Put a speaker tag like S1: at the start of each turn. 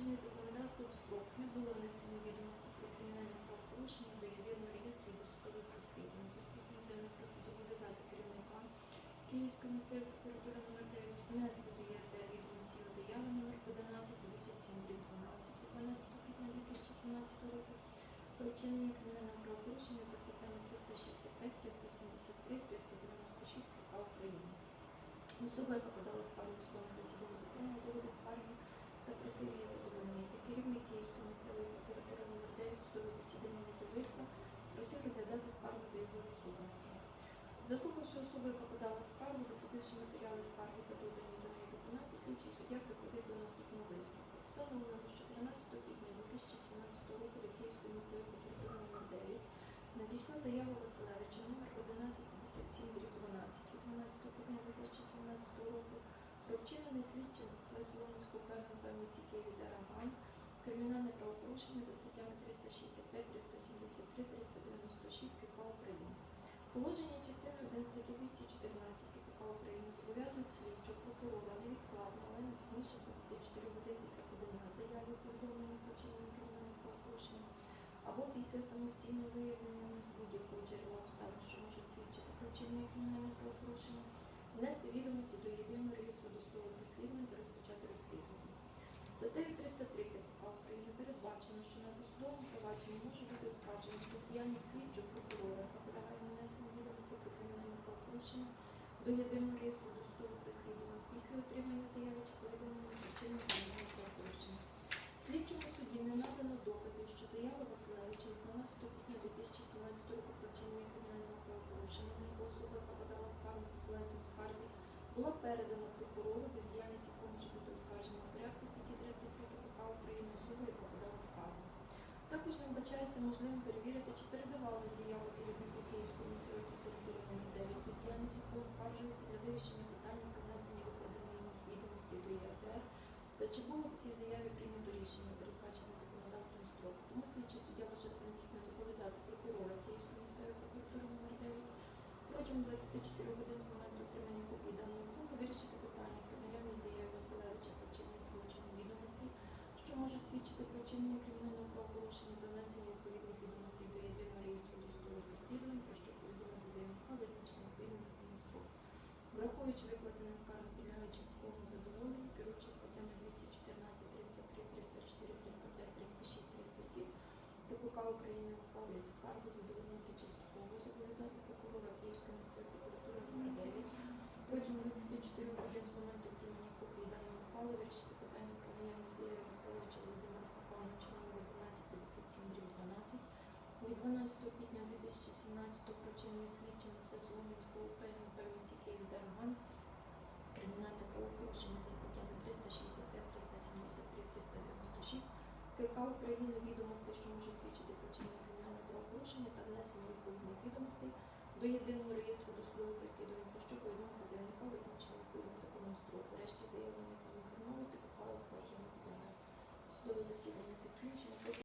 S1: чинне законодавство не було внесено відомості про кримінальне правопорушення до єдиного реєстру досудових розслідувань. Зв'язку з цим зараз просить зобов'язати керівника Київської місцевої прокуратури номер 9 внести до ЄРД відомості у заяву номер 11 Яка подала скаргу, дослідивши матеріали скарги та додані до неї документи, слідчий суддя приходить до наступного висновку. Встановлено, що 13 квітня 2017 року до Київської місцевої прокуратури номер 9 надійшла заява Василевича номер 1157 12 від 12 квітня 2017 року про вчинене слідчим Свесоломського ПМП в місті Києві Дараган кримінальне правопорушення за статтями 365, 373, 396 КК України. Положення 14, яка Україна зобов'язується. До єдиного реєстру досудових розслідувань після отримання заяви чи повідомлення про вчинення кримінального правопорушення. Слідчому судді не надано доказів, що заява Василевича від 12 квітня 2017 року про вчинення кримінального правопорушення на його особу, яка подала скаргу посилається в скарзі, була передана прокурору, бездіяльність якого може бути оскаржена в порядку статті 303 КПК України особи, яка подала скаргу. Також не вбачається можливим перевірити, чи передавали заяву керівнику Київської місцевої прокуратури номер 9 бездіяльність якого оскаржується для вирішення питання про внесення викладених відомостей до ЄРДР, та чи було в цій заяві прийнято рішення, передбачене законодавством строку. Тому слідчий суддя вважає за необхідне зобов'язати прокурора Київської місцевої прокуратури номер 9 протягом 24 годин з моменту отримання копії даної умови вирішити питання про наявність заяви Василевича про вчинення злочину відомостей, що можуть свідчити про вчинення кримінального правопорушення та внесення відповідних відомостей до єдиного реєстру досудових розслідувань, про що повідомити заявника визначення відповідним законом строку. Враховуючи викладене скарги підлягає частковому задоволенню, керуючи статтями 214, 303, 304, 305, 306, 307 України ухвалив скаргу задовольнити частково зобов'язати прокурора Київської місцевої прокуратури номер 9 протягом 24 годин з моменту отримання копії даної ухвали вирішити питання про наявність Васильовича Володимира Степановича номер 1157 12 від 12 квітня 2017 про вчинення слідчими Свесоломівського ПНП в місті Києві Дараган кримінальне правопорушення за статтями 365, 373, 396 КК України відомостей, що